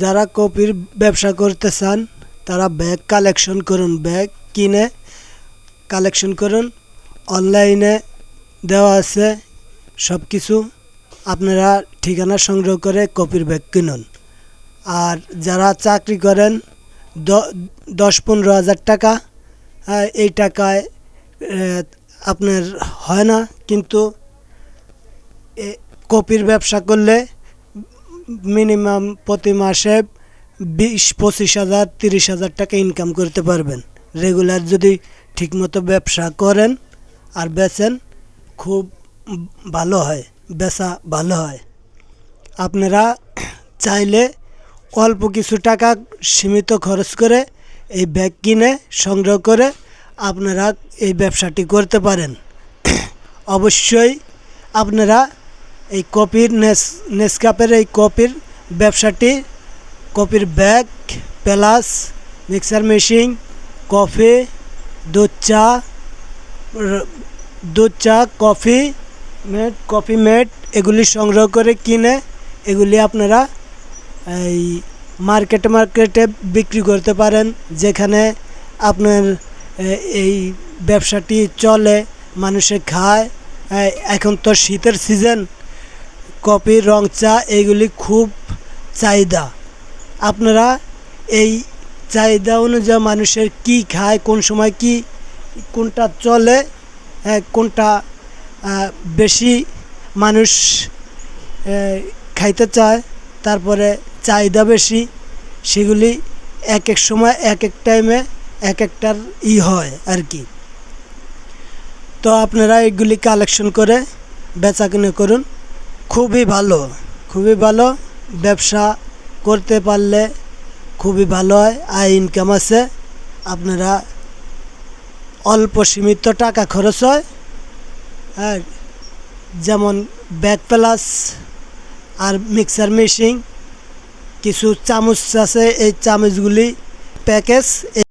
যারা কপির ব্যবসা করতে চান তারা ব্যাগ কালেকশন করুন। ব্যাগ কিনে কালেকশন করুন। অনলাইনে দেওয়া আছে সব কিছু আপনারা ঠিকানা সংগ্রহ করে কপির ব্যাগ কিনুন। আর যারা চাকরি করেন দশ পনেরো হাজার টাকা হ্যাঁ, এই টাকায় আপনার হয় না। কিন্তু কপির ব্যবসা করলে মিনিমাম প্রতি মাসে বিশ, পঁচিশ হাজার, তিরিশ হাজার টাকা ইনকাম করতে পারবেন। রেগুলার যদি ঠিকমতো ব্যবসা করেন আর বেচেন, খুব ভালো হয়, বেচা ভালো হয়। আপনারা চাইলে অল্প কিছু টাকা সীমিত খরচ করে এই ব্যাগ কিনে সংগ্রহ করে আপনারা এই ব্যবসাটি করতে পারেন। অবশ্যই আপনারা এই কপির নেস নেসকাপের এই কপির ব্যবসাটি, কপির bag plus mixer machine, coffee, দুধ চা দুধ চা, কফি মেড কফি মেড এগুলি সংগ্রহ করে কিনে এগুলি আপনারা এই মার্কেটে মার্কেটে বিক্রি করতে পারেন, যেখানে আপনার এই ব্যবসাটি চলে, মানুষে খায়। এখন তো শীতের সিজন কফি রং চা এইগুলি খুব চাহিদা। আপনারা এই চাহিদা অনুযায়ী মানুষের কি খায় কোন সময় কি কোনটা চলে হ্যাঁ, কোনটা বেশি মানুষ খাইতে চায় তারপরে চাহিদা বেশি সেগুলি এক এক সময় এক এক টাইমে এক একটার ই হয় আর কি তো আপনারা এগুলি কালেকশন করে বেচা কিনে করুন। খুবই ভালো খুবই ভালো। ব্যবসা করতে পারলে খুবই ভালো হয়, আয় ইনকাম আছে। আপনারা অল্প সীমিত টাকা খরচ হয়। হ্যাঁ যেমন ব্যাগ প্লাস আর মিক্সার মেশিন কিছু চামচ আছে, এই চামচগুলি প্যাকেজ